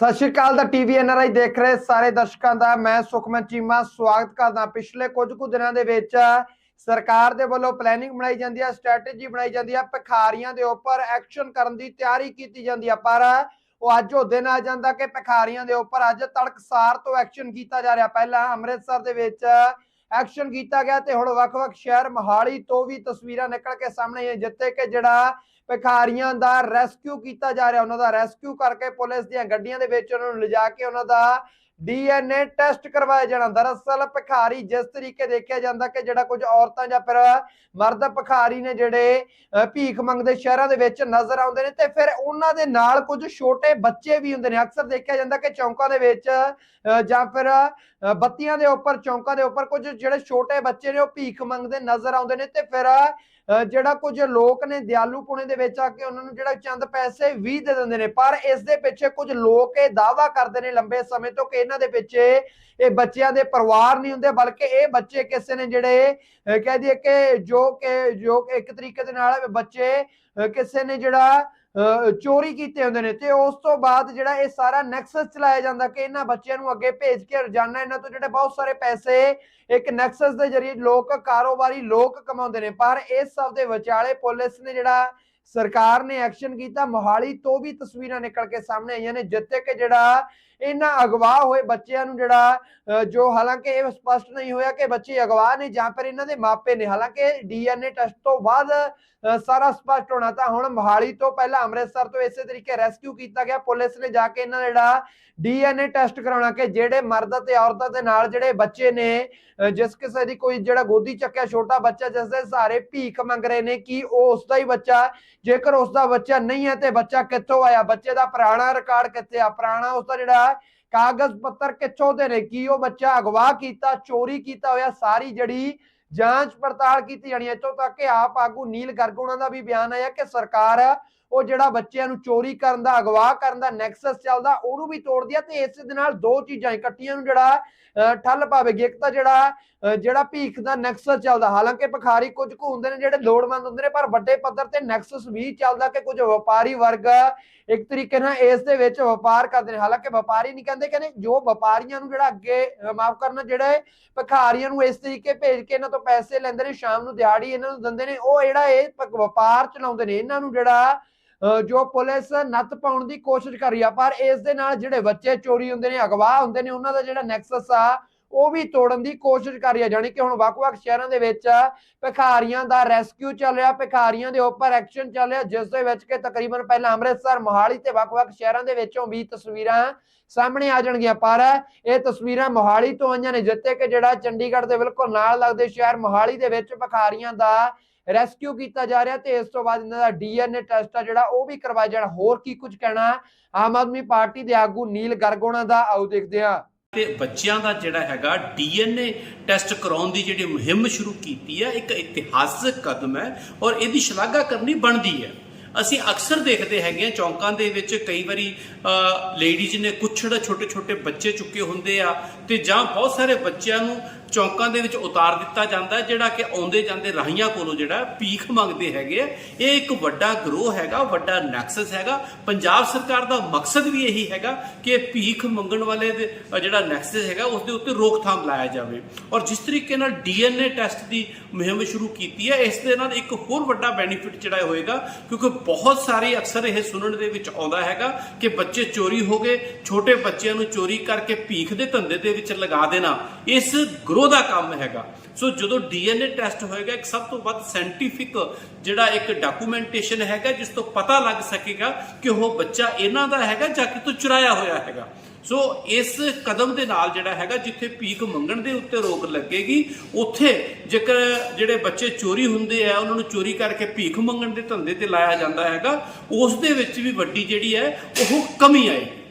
ਸਤਿ ਸ਼੍ਰੀ ਅਕਾਲ ਦਾ TV NRI ਦੇਖ ਰਹੇ ਸਾਰੇ ਦਰਸ਼ਕਾਂ ਦਾ, ਮੈਂ ਸੁਖਮਨ ਚੀਮਾ, ਸਵਾਗਤ ਕਰਦਾ ਪਿਛਲੇ ਕੁਝ ਕੁ ਦਿਨਾਂ ਦੇ ਵਿੱਚ ਸਰਕਾਰ ਦੇ ਵੱਲੋਂ ਪਲੈਨਿੰਗ ਬਣਾਈ ਜਾਂਦੀ ਹੈ ਸਟ੍ਰੈਟਜੀ ਬਣਾਈ ਜਾਂਦੀ ਹੈ ਭਿਖਾਰੀਆਂ ਦੇ ਉੱਪਰ ਐਕਸ਼ਨ ਕਰਨ ਦੀ ਤਿਆਰੀ ਕੀਤੀ ਜਾਂਦੀ ਹੈ ਪਰ ਉਹ ਅੱਜ ਉਹ ਦਿਨ ਆ ਜਾਂਦਾ ਕਿ ਭਿਖਾਰੀਆਂ ਦੇ ਉੱਪਰ ਅੱਜ ਤੜਕਸਾਰ ਤੋਂ ਐਕਸ਼ਨ ਕੀਤਾ ਜਾ ਰਿਹਾ। ਪਹਿਲਾਂ ਅੰਮ੍ਰਿਤਸਰ ਦੇ ਵਿੱਚ ਐਕਸ਼ਨ ਕੀਤਾ ਗਿਆ ਤੇ ਹੁਣ ਵੱਖ-ਵੱਖ ਸ਼ਹਿਰ ਮਹਾਲੀ ਤੋਂ ਵੀ ਤਸਵੀਰਾਂ ਨਿਕਲ ਕੇ ਸਾਹਮਣੇ ਆਈਆਂ, ਜਿੱਥੇ ਕਿ ਜਿਹੜਾ ਭਿਖਾਰੀਆਂ ਦਾ ਰੈਸਕਿਊ ਕੀਤਾ ਜਾ ਰਿਹਾ, ਉਹਨਾਂ ਦਾ ਰੈਸਕਿਊ ਕਰਕੇ ਪੁਲਿਸ ਦੀਆਂ ਗੱਡੀਆਂ ਦੇ ਵਿੱਚ ਉਹਨਾਂ ਨੂੰ ਲਿਜਾ ਕੇ ਉਹਨਾਂ ਦਾ ਡੀਐਨਏ ਟੈਸਟ ਕਰਵਾਇਆ ਜਾਣਾ। ਦਰਅਸਲ ਭਿਖਾਰੀ ਜਿਸ ਤਰੀਕੇ ਦੇਖਿਆ ਜਾਂਦਾ ਕਿ ਜਿਹੜਾ ਕੁਝ ਔਰਤਾਂ ਜਾਂ ਫਿਰ ਮਰਦ ਭਿਖਾਰੀ ਨੇ ਜਿਹੜੇ ਭੀਖ ਮੰਗਦੇ ਸ਼ਹਿਰਾਂ ਦੇ ਵਿੱਚ ਨਜ਼ਰ ਆਉਂਦੇ ਨੇ ਤੇ ਫਿਰ ਉਹਨਾਂ ਦੇ ਨਾਲ ਕੁਝ ਛੋਟੇ ਬੱਚੇ ਵੀ ਹੁੰਦੇ ਨੇ। ਅਕਸਰ ਦੇਖਿਆ ਜਾਂਦਾ ਕਿ ਚੌਂਕਾਂ ਦੇ ਵਿੱਚ ਜਾਂ ਫਿਰ ਬੱਤੀਆਂ ਦੇ ਉੱਪਰ, ਚੌਂਕਾਂ ਦੇ ਉੱਪਰ ਕੁਝ ਜਿਹੜੇ ਛੋਟੇ ਬੱਚੇ ਨੇ ਉਹ ਭੀਖ ਮੰਗਦੇ ਨਜ਼ਰ ਆਉਂਦੇ ਨੇ ਤੇ ਫਿਰ ਜਿਹੜਾ ਕੁਝ ਲੋਕ ਨੇ ਦਿਆਲੂ ਦੇ ਵਿੱਚ ਆ ਕੇ ਉਹਨਾਂ ਨੂੰ ਜਿਹੜਾ ਚੰਦ ਪੈਸੇ ਵੀ ਦੇ ਦਿੰਦੇ ਨੇ, ਪਰ ਇਸ ਦੇ ਪਿੱਛੇ ਕੁਝ ਲੋਕ ਇਹ ਦਾਵਾ ਕਰਦੇ ਨੇ ਲੰਬੇ ਸਮੇਂ ਤੋਂ ਕਿ ਇਹਨਾਂ ਦੇ ਪਿੱਛੇ ਇਹ ਬੱਚਿਆਂ ਦੇ ਪਰਿਵਾਰ ਨਹੀਂ ਹੁੰਦੇ, ਬਲਕਿ ਇਹ ਬੱਚੇ ਕਿਸੇ ਨੇ ਜਿਹੜੇ ਕਹਿ ਦਈਏ ਕਿ ਜੋ ਕਿ, ਜੋ ਇੱਕ ਤਰੀਕੇ ਦੇ ਨਾਲ ਬੱਚੇ ਕਿਸੇ ਨੇ ਜਿਹੜਾ ਚੋਰੀ ਕੀਤੇ ਹੁੰਦੇ ਨੇ। ਤੇ ਉਸ ਤੋਂ ਬਾਅਦ ਜਿਹੜਾ ਇਹ ਸਾਰਾ ਨੈਕਸਸ ਚਲਾਇਆ ਜਾਂਦਾ ਕਿ ਇਹਨਾਂ ਬੱਚਿਆਂ ਨੂੰ ਅੱਗੇ ਭੇਜ ਕੇ ਰੋਜ਼ਾਨਾ ਇਹਨਾਂ ਤੋਂ ਜਿਹੜੇ ਬਹੁਤ ਸਾਰੇ ਪੈਸੇ ਇੱਕ ਨੈਕਸਸ ਦੇ ਜ਼ਰੀਏ ਲੋਕ, ਕਾਰੋਬਾਰੀ ਲੋਕ ਕਮਾਉਂਦੇ ਨੇ। ਪਰ ਇਸ ਸਭ ਦੇ ਵਿਚਾਲੇ ਪੁਲਿਸ ਨੇ ਜਿਹੜਾ ਸਰਕਾਰ ਨੇ ਐਕਸ਼ਨ ਕੀਤਾ, ਮੋਹਾਲੀ ਤੋਂ ਵੀ ਤਸਵੀਰਾਂ ਨਿਕਲ ਕੇ ਸਾਹਮਣੇ ਆਈਆਂ ਨੇ, ਜਿੱਥੇ ਕਿ ਜਿਹੜਾ ਇਹਨਾਂ ਅਗਵਾ ਹੋਏ ਬੱਚਿਆਂ ਨੂੰ ਜਿਹੜਾ ਜੋ ਹਾਲਾਂਕਿ ਇਹ ਸਪਸ਼ਟ ਨਹੀਂ ਹੋਇਆ ਕਿ ਬੱਚੇ ਅਗਵਾ ਨੇ ਜਾਂ ਫਿਰ ਇਹਨਾਂ ਦੇ ਮਾਪੇ ਨੇ, ਹਾਲਾਂਕਿ ਡੀਐਨਏ ਟੈਸਟ ਤੋਂ ਬਾਅਦ ਸਾਰਾ ਸਪਸ਼ਟ ਹੋਣਾ ਤਾਂ ਹੁਣ ਮੋਹਾਲੀ ਤੋਂ ਪਹਿਲਾਂ ਅੰਮ੍ਰਿਤਸਰ ਤੋਂ ਇਸੇ ਤਰੀਕੇ ਰੈਸਕਿਊ ਕੀਤਾ ਗਿਆ, ਪੁਲਿਸ ਨੇ ਜਾ ਕੇ ਇਹਨਾਂ ਦਾ ਜਿਹੜਾ ਡੀਐਨਏ ਟੈਸਟ ਕਰਾਉਣਾ ਕਿ ਜਿਹੜੇ ਮਰਦ ਤੇ ਔਰਤਾਂ ਦੇ ਨਾਲ ਜਿਹੜੇ ਬੱਚੇ ਨੇ ਜਿਸ ਕਿਸੇ ਦੀ ਕੋਈ ਜਿਹੜਾ ਗੋਦੀ ਚੱਕਿਆ ਛੋਟਾ ਬੱਚਾ, ਜਿਸ ਦੇ ਸਹਾਰੇ ਭੀਖ ਮੰਗ ਰਹੇ ਨੇ ਕਿ ਉਹ ਉਸ ਦਾ ਹੀ ਬੱਚਾ ਜੇਕਰ ਉਸ ਦਾ ਬੱਚਾ ਨਹੀਂ ਹੈ ਤੇ ਬੱਚਾ ਕਿੱਥੋਂ ਆਇਆ? ਬੱਚੇ ਦਾ ਪੁਰਾਣਾ ਰਿਕਾਰਡ ਕਿੱਥੇ ਆ? ਪੁਰਾਣਾ ਉਸ ਦਾ ਜਿਹੜਾ ਕਾਗਜ਼ ਪੱਤਰ ਕਿੱਥੋਂ ਦੇ ਨੇ? ਕੀ ਉਹ ਬੱਚਾ ਅਗਵਾ ਕੀਤਾ ਚੋਰੀ ਕੀਤਾ ਹੋਇਆ? ਸਾਰੀ ਜਿਹੜੀ ਜਾਂਚ ਪੜਤਾਲ ਕੀਤੀ ਜਾਣੀ ਹੈ। ਇੱਥੋਂ ਤੱਕ ਕਿ ਆਪ ਆਗੂ ਨੀਲ ਗਰਗ ਉਹਨਾਂ ਦਾ ਵੀ ਬਿਆਨ ਆਇਆ ਕਿ ਸਰਕਾਰ ਉਹ ਜਿਹੜਾ ਬੱਚਿਆਂ ਨੂੰ ਚੋਰੀ ਕਰਨ ਦਾ ਅਗਵਾ ਕਰਨ ਦਾ ਨੈਕਸਸ ਚੱਲਦਾ ਉਹਨੂੰ ਵੀ ਤੋੜਦੀ ਆ ਤੇ ਇਸ ਦੇ ਨਾਲ ਦੋ ਚੀਜ਼ਾਂ ਇਕੱਠੀਆਂ ਨੂੰ ਜਿਹੜਾ ਅਹ, ਠੱਲ ਪਾਵੇਗੀ। ਇੱਕ ਤਾਂ ਜਿਹੜਾ ਜਿਹੜਾ ਭੀਖ ਦਾ ਨੈਕਸਸ ਚੱਲਦਾ, ਹਾਲਾਂਕਿ ਭਿਖਾਰੀ ਕੁਝ ਕੁ ਹੁੰਦੇ ਨੇ ਜਿਹੜੇ ਲੋੜਵੰਦ ਹੁੰਦੇ ਨੇ, ਪਰ ਵੱਡੇ ਪੱਧਰ ਤੇ ਨੈਕਸਸ ਵੀ ਚੱਲਦਾ ਕਿ ਕੁਝ ਵਪਾਰੀ ਵਰਗ ਇੱਕ ਤਰੀਕੇ ਨਾਲ ਇਸ ਦੇ ਵਿੱਚ ਵਪਾਰ ਕਰਦੇ ਨੇ। ਹਾਲਾਂਕਿ ਵਪਾਰੀ ਨਹੀਂ ਕਹਿੰਦੇ ਕਹਿੰਦੇ ਜੋ ਵਪਾਰੀਆਂ ਨੂੰ ਜਿਹੜਾ ਅੱਗੇ ਮਾਫ ਕਰਨਾ, ਜਿਹੜੇ ਭਿਖਾਰੀਆਂ ਨੂੰ ਇਸ ਤਰੀਕੇ ਭੇਜ ਕੇ ਇਹਨਾਂ ਤੋਂ ਪੈਸੇ ਲੈਂਦੇ ਨੇ, ਸ਼ਾਮ ਨੂੰ ਦਿਹਾੜੀ ਇਹਨਾਂ ਨੂੰ ਦਿੰਦੇ ਨੇ, ਉਹ ਜਿਹੜਾ ਇਹ ਵਪਾਰ ਚਲਾਉਂਦੇ ਨੇ, ਇਹਨਾਂ ਨੂੰ ਜਿਹੜਾ ਜੋ ਪੁਲਿਸ ਨੱਥ ਪਾਉਣ ਦੀ ਕੋਸ਼ਿਸ਼ ਕਰ ਰਹੀ ਆ, ਪਰ ਇਸ ਦੇ ਨਾਲ ਜਿਹੜੇ ਬੱਚੇ ਚੋਰੀ ਹੁੰਦੇ ਨੇ, ਅਗਵਾ ਹੁੰਦੇ ਨੇ, ਉਹਨਾਂ ਦਾ ਜਿਹੜਾ ਨੈਕਸਸ ਆ ਉਹ ਵੀ ਤੋੜਨ ਦੀ ਕੋਸ਼ਿਸ਼ ਕਰ ਰਹੀ ਹੈ, ਜਾਣੀ ਕਿ ਹੁਣ ਵੱਖ-ਵੱਖ ਸ਼ਹਿਰਾਂ ਦੇ ਵਿੱਚ ਭਿਖਾਰੀਆਂ ਦਾ ਰੈਸਕਿਊ ਚੱਲ ਰਿਹਾ, ਭਿਖਾਰੀਆਂ ਦੇ ਉੱਪਰ ਐਕਸ਼ਨ ਚੱਲ ਰਿਹਾ, ਜਿਸ ਦੇ ਵਿੱਚ ਕਿ ਤਕਰੀਬਨ ਪਹਿਲਾਂ ਅੰਮ੍ਰਿਤਸਰ, ਮੋਹਾਲੀ ਤੇ ਵੱਖ-ਵੱਖ ਸ਼ਹਿਰਾਂ ਦੇ ਵਿੱਚੋਂ ਵੀ ਤਸਵੀਰਾਂ ਸਾਹਮਣੇ ਆ ਜਾਣਗੀਆਂ, ਪਰ ਇਹ ਤਸਵੀਰਾਂ ਮੋਹਾਲੀ ਤੋਂ ਆਈਆਂ ਨੇ, ਜਿੱਥੇ ਕਿ ਜਿਹੜਾ ਚੰਡੀਗੜ੍ਹ ਦੇ ਬਿਲਕੁਲ ਨਾਲ ਲੱਗਦੇ ਸ਼ਹਿਰ ਮੋਹਾਲੀ ਦੇ ਵਿੱਚ ਭਿਖਾਰੀਆਂ ਦਾ ਰੈਸਕਿਊ ਕੀਤਾ ਜਾ ਰਿਹਾ ਤੇ ਇਸ ਤੋਂ ਬਾਅਦ ਇਹਨਾਂ ਦਾ ਡੀਐਨਏ ਟੈਸਟ ਆ ਜਿਹੜਾ ਉਹ ਵੀ ਕਰਵਾਇਆ ਜਾਣਾ, ਹੋਰ ਕੀ ਕੁਝ ਕਹਿਣਾ ਆਮ ਆਦਮੀ ਪਾਰਟੀ ਦੇ ਆਗੂ ਨੀਲ ਗਰਗੋਣਾ ਦਾ ਆਓ ਦੇਖਦੇ ਹਾਂ। ਤੇ ਬੱਚਿਆਂ ਦਾ ਜਿਹੜਾ ਹੈਗਾ ਡੀਐਨਏ ਟੈਸਟ ਕਰਾਉਣ ਦੀ ਜਿਹੜੀ ਮੁਹਿੰਮ ਸ਼ੁਰੂ ਕੀਤੀ ਹੈ, ਇੱਕ ਇਤਿਹਾਸਕ ਕਦਮ ਹੈ ਔਰ ਇਹਦੀ ਸ਼ਲਾਘਾ ਕਰਨੀ ਬਣਦੀ ਹੈ। ਅਸੀਂ ਅਕਸਰ ਦੇਖਦੇ ਹੈਗੇ ਆ ਚੌਂਕਾਂ ਦੇ ਵਿੱਚ ਕਈ ਵਾਰੀ ਲੇਡੀਜ਼ ਨੇ ਕੁਛੜ ਛੋਟੇ ਛੋਟੇ ਬੱਚੇ ਚੁੱਕੇ ਹੁੰਦੇ ਆ ਤੇ ਜਾਂ ਬਹੁਤ ਸਾਰੇ ਬੱਚਿਆਂ ਨੂੰ ਚੌਂਕਾਂ ਦੇ ਵਿੱਚ ਉਤਾਰ ਦਿੱਤਾ ਜਾਂਦਾ ਜਿਹੜਾ ਕਿ ਆਉਂਦੇ ਜਾਂਦੇ ਰਾਹੀਆਂ ਕੋਲੋਂ ਜਿਹੜਾ ਭੀਖ ਮੰਗਦੇ ਹੈਗੇ ਆ। ਇਹ ਇੱਕ ਵੱਡਾ ਗਰੋਹ ਹੈਗਾ, ਵੱਡਾ ਨੈਕਸਸ ਹੈਗਾ। ਪੰਜਾਬ ਸਰਕਾਰ ਦਾ ਮਕਸਦ ਵੀ ਇਹੀ ਹੈਗਾ ਕਿ ਭੀਖ ਮੰਗਣ ਵਾਲੇ ਦੇ ਜਿਹੜਾ ਨੈਕਸਸ ਹੈਗਾ, ਉਸ ਦੇ ਉੱਤੇ ਰੋਕਥਾਮ ਲਾਇਆ ਜਾਵੇ। ਔਰ ਜਿਸ ਤਰੀਕੇ ਨਾਲ ਡੀਐਨਏ ਟੈਸਟ ਦੀ ਮੁਹਿੰਮ ਸ਼ੁਰੂ ਕੀਤੀ ਹੈ, ਇਸ ਦੇ ਨਾਲ ਇੱਕ ਹੋਰ ਵੱਡਾ ਬੈਨੀਫਿਟ ਜਿਹੜਾ ਹੋਏਗਾ, ਕਿਉਂਕਿ ਬਹੁਤ ਸਾਰੇ ਅਕਸਰ ਇਹ ਸੁਣਨ ਦੇ ਵਿੱਚ ਆਉਂਦਾ ਹੈਗਾ ਕਿ ਬੱਚੇ ਚੋਰੀ ਹੋ ਗਏ, ਛੋਟੇ ਬੱਚਿਆਂ ਨੂੰ ਚੋਰੀ ਕਰਕੇ ਭੀਖ ਦੇ ਧੰਦੇ ਦੇ ਵਿੱਚ ਲਗਾ ਦੇਣਾ, ਇਸ ਗਰੋਹ ਦਾ ਕੰਮ ਹੈਗਾ। ਸੋ ਜਦੋਂ ਡੀਐਨਏ ਟੈਸਟ ਹੋਏਗਾ, ਇੱਕ ਸਭ ਤੋਂ ਵੱਧ ਸਾਇੰਟੀਫਿਕ ਜਿਹੜਾ ਇੱਕ ਡਾਕੂਮੈਂਟੇਸ਼ਨ ਹੈਗਾ, ਜਿਸ ਤੋਂ ਪਤਾ ਲੱਗ ਸਕੇਗਾ ਕਿ ਉਹ ਬੱਚਾ ਇਹਨਾਂ ਦਾ ਹੈਗਾ ਜਾਂ ਕਿਤੋਂ ਚੁਰਾਇਆ ਹੋਇਆ ਹੈਗਾ। ਸੋ ਇਸ ਕਦਮ ਦੇ ਨਾਲ ਜਿਹੜਾ ਹੈਗਾ, ਜਿੱਥੇ ਭੀਖ ਮੰਗਣ ਦੇ ਉੱਤੇ ਰੋਕ ਲੱਗੇਗੀ, ਉੱਥੇ ਜੇਕਰ ਜਿਹੜੇ ਬੱਚੇ ਚੋਰੀ ਹੁੰਦੇ ਆ, ਉਹਨਾਂ ਨੂੰ ਚੋਰੀ ਕਰਕੇ ਭੀਖ ਮੰਗਣ ਦੇ ਧੰਦੇ ਤੇ ਲਾਇਆ ਜਾਂਦਾ ਹੈਗਾ, ਉਸ ਦੇ ਵਿੱਚ ਵੀ ਵੱਡੀ ਜਿਹੜੀ ਹੈ, ਉਹ ਕਮੀ ਆਏਗੀ।